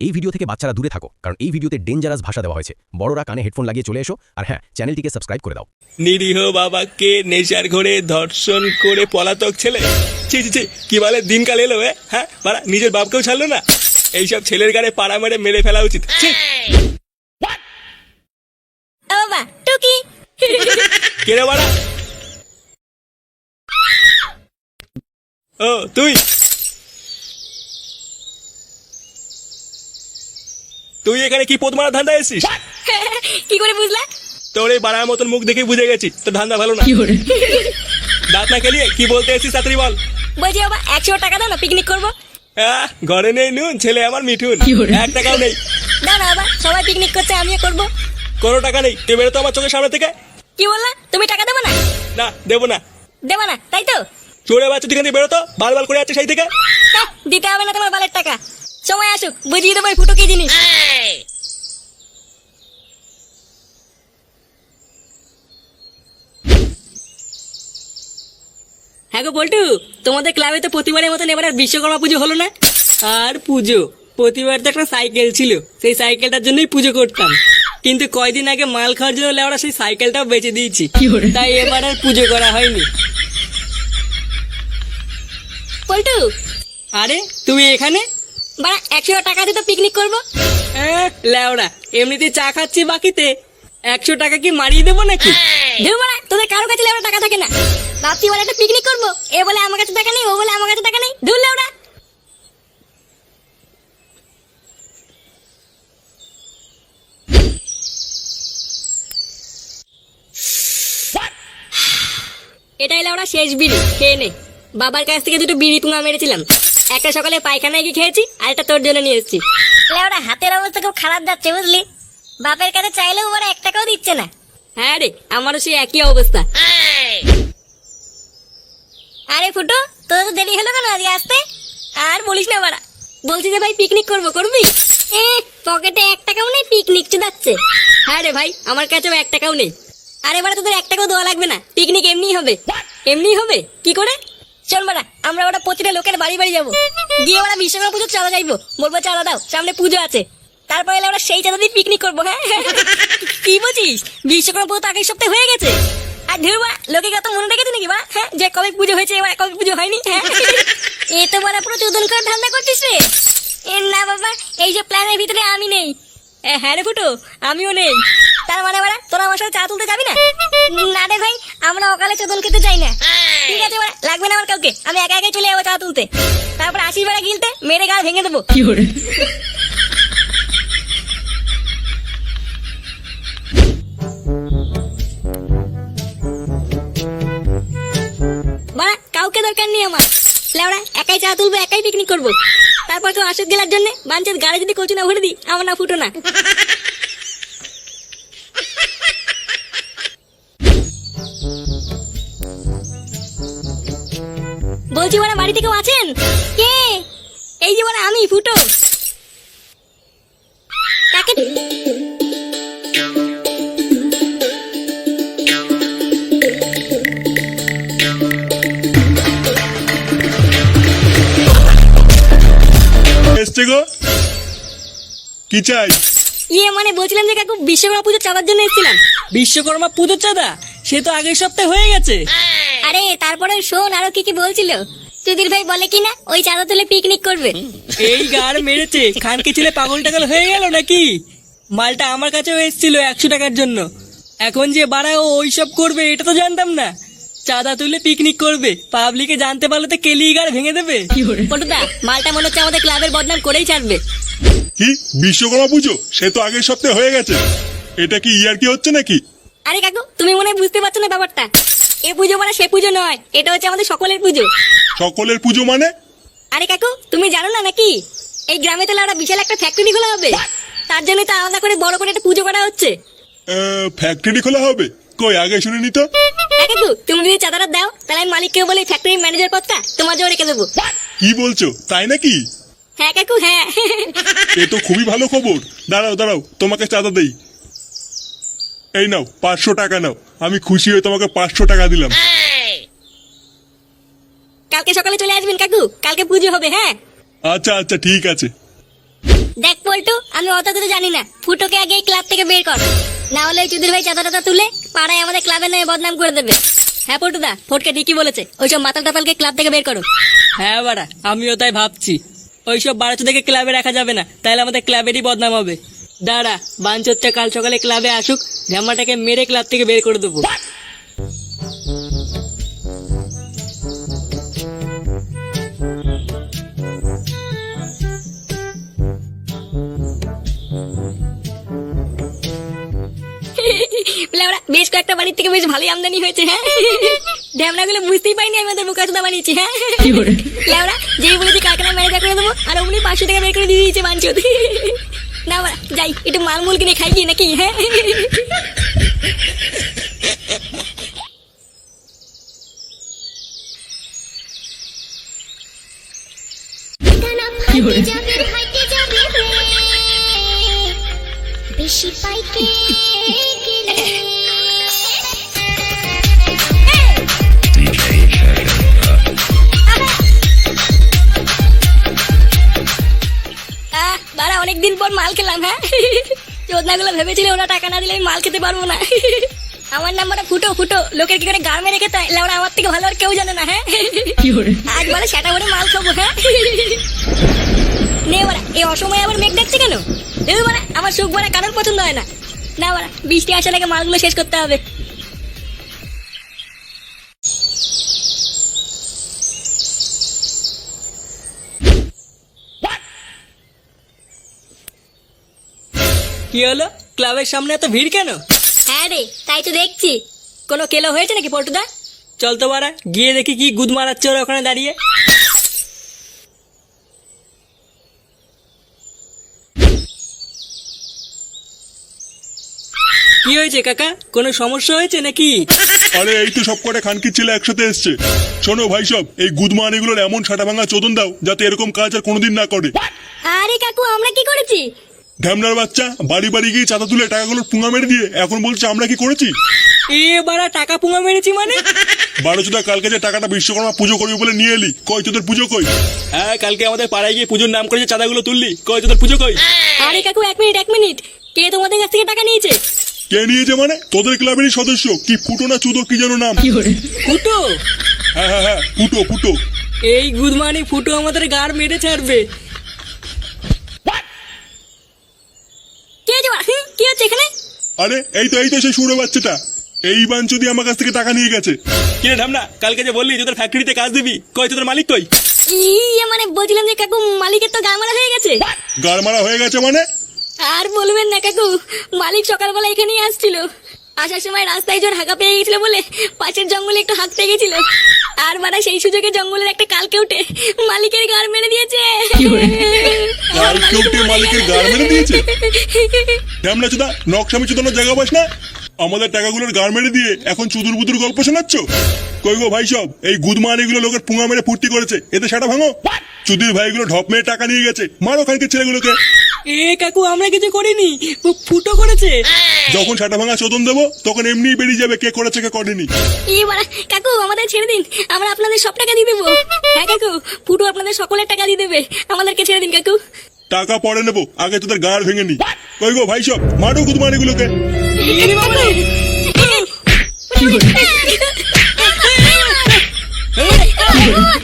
এই ভিডিও থেকে বাচ্চারা দূরে থাকো কারণ এই ভিডিওতে ডেঞ্জারাস ভাষা দেওয়া হয়েছে। বড়রা কানে হেডফোন লাগিয়ে চলে এসো আর হ্যাঁ চ্যানেলটিকে সাবস্ক্রাইব করে দাও। নিরীহ বাবাকে নেশার ঘরে ধর্ষণ করে পলাতক ছেলে। ছি ছি ছি কি বলে দিনকাল এলো হ্যাঁ বাড়া নিজের বাপকেও ছাড়লো না? এইসব ছেলের গাড়ে পাড়া মেরে মেরে ফেলা উচিত। বাবা টুকি। বাড়া? ও তুই? তুই এখানে কি পোত মারা ধান্দা এসেছিস? কি করে বুঝলা? তোর এই বাড়ার মতন মুখ দেখে বুঝে গেছি তোর ধান্দা ভালো না। দাঁত না খেলিয়ে কি বলতে এসেছিস তাড়াতাড়ি বল। বলছি বাবা একশো টাকা দাও না পিকনিক করব। ঘরে নেই নুন ছেলে আমার মিঠুন। এক টাকাও নেই। দাও না বাবা সবাই পিকনিক করছে আমিও করব। কোনো টাকা নেই তুই বেরো তো আমার চোখের সামনে থেকে। কি বললা? তুমি টাকা দেবো না? না দেবো না। দেবো না তাই তো? চোরে বাচ্চা তুই বেরো তো বাল বাল করে যাচ্ছে সেই থেকে। হ্যাঁ, দিতে হবে না তোমার বালের টাকা। সময় আসুক বুঝিয়ে দেবো ফুটো কি জিনিস। হ্যাঁ গো বল্টু তোমাদের ক্লাবে তো প্রতিবারের মতন এবার আর বিশ্বকর্মা পুজো হলো না। আর পুজো প্রতিবার তো একটা সাইকেল ছিল সেই সাইকেলটার জন্যই পুজো করতাম। কিন্তু কয়দিন আগে মাল খাওয়ার জন্য লেওড়া সেই সাইকেলটাও বেচে দিয়েছি। তাই এবার আর পুজো করা হয়নি। বল্টু। আরে তুমি এখানে? বাড়া একশো টাকা দিয়ে তো পিকনিক করব। আহ, লেওড়া এমনিতে চা খাচ্ছি বাকিতে। একশো টাকা কি মারিয়ে দেবো নাকি? ধুর বাড়া তোদের কারও কাছে লেবড়া টাকা থাকে না। ভাবছি বলে একটা পিকনিক করব। এ বলে আমার কাছে টাকা নেই ও বলে আমার কাছে টাকা নেই। ধুর লেবড়া এটাই লেওড়া শেষ বিড়ি খেয়ে নে। বাবার কাছ থেকে দুটো বিড়ি পুঙা মেরেছিলাম। একটা সকালে পায়খানায় গিয়ে খেয়েছি? আর একটা তোর জন্য নিয়ে এসেছি। লেওড়া হাতের অবস্থা খুব খারাপ যাচ্ছে বুঝলি? বাপের কাছে চাইলেও ওরা এক টাকাও দিচ্ছে না। হ্যাঁ রে আমারও সেই একই অবস্থা। আরে ফুটো তোর তো দেরি হলো কেন আজকে আসতে? আর বলিস না বাড়া। বলছি যে ভাই পিকনিক করব করবি? এ পকেটে এক টাকাও নেই পিকনিক চুদাচ্ছে। হ্যাঁ রে ভাই আমার কাছেও এক টাকাও নেই। আরে বাড়া তোদের এক টাকাও দেওয়া লাগবে না। পিকনিক এমনি হবে। এমনি হবে? কি করে? চল বাড়া আমরা ওটা প্রতিটা লোকের বাড়ি বাড়ি যাব। গিয়ে ওরা বিশ্বকর্মা পুজো চাঁদা যাইবো বলব চাঁদা দাও সামনে পুজো আছে। তারপরে আমরা সেই চাঁদা দিয়ে পিকনিক করব হ্যাঁ? কি বলছিস বিশ্বকর্মা পুজো তো আগের সপ্তাহে হয়ে গেছে। আর ধীর বা লোকে কত মনে রেখেছে নাকি বা হ্যাঁ যে কবে পুজো হয়েছে, এবার কবে পুজো হয়নি হ্যাঁ? এ তো বড় পুরো চোদন করে ধান্দা করছিস রে। এ না বাবা, এই যে প্ল্যানের ভিতরে আমি নেই। হ্যাঁ রে ফুটো, আমিও নেই। তার মানে বাড়া তোরা আমার সাথে চা তুলতে যাবি না? না রে ভাই, আমরা অকালে চোদন খেতে চাই না। ঠিক আছে লাগবে না আমার কাউকে। আমি একা একাই চলে যাব চা তুলতে। তারপর বেড়া গিলতে মেরে গা ভেঙে দেবো। বাড়া কাউকে দরকার নেই আমার। লেওড়া একাই চা তুলবো একাই পিকনিক করব। তারপর কেউ আসুক গেলার জন্য বাঞ্চের গাড়ি যদি কচু না ভরে দিই আমার না ফুটো না। বলছি ওরা বাড়িতে কেউ আছেন? কে? এই যে ওরা আমি ফুটো। কাকে এসছে গো। কি চাই? ইয়ে মানে বলছিলাম যে কাকু বিশ্বকর্মা পুজো চাঁদার জন্য এসেছিলাম। বিশ্বকর্মা পুজোর চাঁদা? সে তো আগের সপ্তাহে হয়ে গেছে। আরে তারপরে শোন আরও কি কি বলছিল। সুধীর ভাই বলে কি না ওই চাঁদা তুলে পিকনিক করবে। এই গার মেরেছে। খানকে ছেলে পাগল টাগল হয়ে গেল নাকি? মালটা আমার কাছেও এসেছিল একশো টাকার জন্য। এখন যে বাড়ায় ও ওইসব করবে এটা তো জানতাম না। চাঁদা তুলে পিকনিক করবে। পাবলিকে জানতে পারলে তো কেলি গার ভেঙে দেবে। পটুদা মালটা মনে হচ্ছে আমাদের ক্লাবের বদনাম করেই ছাড়বে। কি? বিশ্বকর্মা পুজো? সে তো আগের সপ্তাহে হয়ে গেছে। এটা কি ইয়ার কি হচ্ছে নাকি? আরে কাকু তুমি মনে হয় বুঝতে পারছ না ব্যাপারটা। এ পুজো মানে সে পুজো নয় এটা হচ্ছে আমাদের সকলের পুজো। সকলের পুজো মানে? আরে কাকু তুমি জানো না নাকি? এই গ্রামে তাহলে একটা বিশাল একটা ফ্যাক্টরি খোলা হবে। তার জন্য তো আলাদা করে বড় করে একটা পুজো করা হচ্ছে। ফ্যাক্টরি খোলা হবে? কই আগে শুনিনি তো। হ্যাঁ কাকু তুমি যদি চাঁদাটা দাও তাহলে আমি মালিককে বলে ফ্যাক্টরির ম্যানেজার পদটা তোমার জন্য রেখে দেবো। কি বলছো? তাই নাকি? হ্যাঁ কাকু হ্যাঁ। এ তো খুবই ভালো খবর। দাঁড়াও দাঁড়াও তোমাকে চাঁদা দেই। এই নাও পাঁচশো টাকা নাও। আমি খুশি হয়ে তোমাকে পাঁচশো টাকা দিলাম। কালকে সকালে চলে আসবেন কাকু কালকে পুজো হবে হ্যাঁ? আচ্ছা আচ্ছা ঠিক আছে। দেখ পল্টু আমি অত কিছু জানি না। ফুটোকে আগে এই ক্লাব থেকে বের কর। না হলে ওই চুদির ভাই চাঁদা টাদা তুলে পাড়ায় আমাদের ক্লাবের নামে বদনাম করে দেবে। হ্যাঁ পল্টুদা? ফটকে ঠিকই বলেছে। ওইসব মাতাল টাপালকে ক্লাব থেকে বের করো। হ্যাঁ বাড়া আমিও তাই ভাবছি। ওইসব বাড়াচো দেখে ক্লাবে রাখা যাবে না তাহলে আমাদের ক্লাবেরই বদনাম হবে। দাঁড়া বাঞ্চোরটা কাল সকালে ক্লাবে আসুক জামাটাকে মেরে ক্লাব থেকে বের করে দেবো। বেশ কয়েকটা বাড়ির থেকে বেশ ভালোই আমদানি হয়েছে হ্যাঁ? ড্যামনা গুলো বুঝতেই পাইনি আমি ওদের বোকাচোদা বানিয়েছি হ্যাঁ? লেওড়া যেই বলেছি কারখানা ম্যানেজার করে দেবো আর অমনি পাঁচশো টাকা বের করে দিয়ে দিয়েছে বাঞ্চোদ। না যাই একটু মালমুল কিনে খাই গিয়ে নাকি? হ্যাঁ? বেশি পাইকে। চোদনাগুলো ভেবেছিল ওরা টাকা না দিলে আমি মাল খেতে পারব না? আমার নাম্বারটা ফুটো ফুটো। লোকের কি করে গার্মে রেখে তাই ওরা আমার থেকে ভালো আর কেউ জানে না হ্যাঁ? আজ বলে সেটা করে মাল খাব হ্যাঁ? নে বাড়া এই অসময়ে আবার মেঘ ডাকছে কেন? এবার আমার সুখ বলে কারোর পছন্দ হয় না। না বাড়া বৃষ্টি আসার আগে মালগুলো শেষ করতে হবে। কি হলো? ক্লাবের সামনে এত ভিড় কেন? হ্যাঁ রে তাই তো দেখছি। কোনো কেলো হয়েছে নাকি পল্টুদা চল তো বাড়া গিয়ে দেখি কি গুদ মারাচ্ছে ওরা ওখানে দাঁড়িয়ে। কি হয়েছে কাকা? কোনো সমস্যা হয়েছে নাকি? আরে এই তো সব কটা খানকির ছেলে একসাথে এসছে। শোনো ভাই সব এই গুদমান এগুলোর এমন ছাটা ভাঙা চোদন দাও যাতে এরকম কাজ আর কোনোদিন না করে। আরে কাকু আমরা কি করেছি? ঢ্যামনার বাচ্চা বাড়ি বাড়ি গিয়ে চাঁদা তুলে টাকাগুলো পুঙা মেরে দিয়ে এখন বলছে আমরা কি করেছি? এ বাড়া টাকা পুঙা মেরেছি মানে? বারোচোদা কালকে যে টাকাটা বিশ্বকর্মা পুজো করবি বলে নিয়ে এলি কই তোদের পুজো কই? হ্যাঁ কালকে আমাদের পাড়ায় গিয়ে পুজোর নাম করে যে চাঁদাগুলো তুললি কয় তোদের পুজো কই? আরে কাকু এক মিনিট এক মিনিট। কে তোমাদের কাছ থেকে টাকা নিয়েছে? কে নিয়েছে মানে? তোদের ক্লাবেরই সদস্য। কি ফুটো না চুদো কি যেন নাম? ফুটো? হ্যাঁ হ্যাঁ হ্যাঁ ফুটো ফুটো। এই গুদমানি ফুটো আমাদের গাড় মেরে ছাড়বে। কি হচ্ছে এখানে? আরে এই তো এই তো সেই সুরে বাচ্চাটা। এই বাঞ্চুদি আমার কাছ থেকে টাকা নিয়ে গেছে। ঢামনা কালকে যে বললি তোদের ফ্যাক্টরিতে কাজ দিবি তোদের মালিক কই? ইয়ে মানে বলছিলাম যে কাকু মালিকের তো গামারা হয়ে গেছে। গাড় মারা হয়ে গেছে মানে? আর বলবেন না কাকু মালিক সকালবেলা এখানেই আসছিল। আসার সময় রাস্তায় জোর হাঁকা পেয়ে গেছিল বলে পাশের জঙ্গলে একটু হাঁকতে গেছিল। আর মানে সেই সুযোগে জঙ্গলের একটা কালকে উঠে মালিকের গাড় মেরে দিয়েছে। কালকে উঠে মালিকের গাড় মেরে দিয়েছে? চুদা নকশামি চুদানোর জায়গা পাস না? আমাদের টাকাগুলোর গাড় মেরে দিয়ে এখন চুদুর বুদুর গল্প শোনাচ্ছ? কই গো ভাই সব এই গুদমান এগুলো লোকের পুঙা মেরে ফুর্তি করেছে এতে সেটা ভাঙো? চুদির ভাইগুলো ঢপ মেরে টাকা নিয়ে গেছে মারো খানকে ছেলেগুলোকে। এ কাকু আমরা কিছু করিনি ফুটো করেছে যখন সেটা ভাঙা চোদন দেবো তখন এমনিই বেরিয়ে যাবে কে করেছে কে করেনি বাড়া কাকু আমাদের ছেড়ে দিন আমরা আপনাদের সব টাকা দিয়ে দেবো হ্যাঁ কাকু ফুটু আপনাদের সকলের টাকা দিয়ে দেবে আমাদেরকে ছেড়ে দিন কাকু টাকা পরে নেব আগে তোদের গাড় ভেঙে নি কই গো ভাই সব মারো গুদমান এগুলোকে কাকু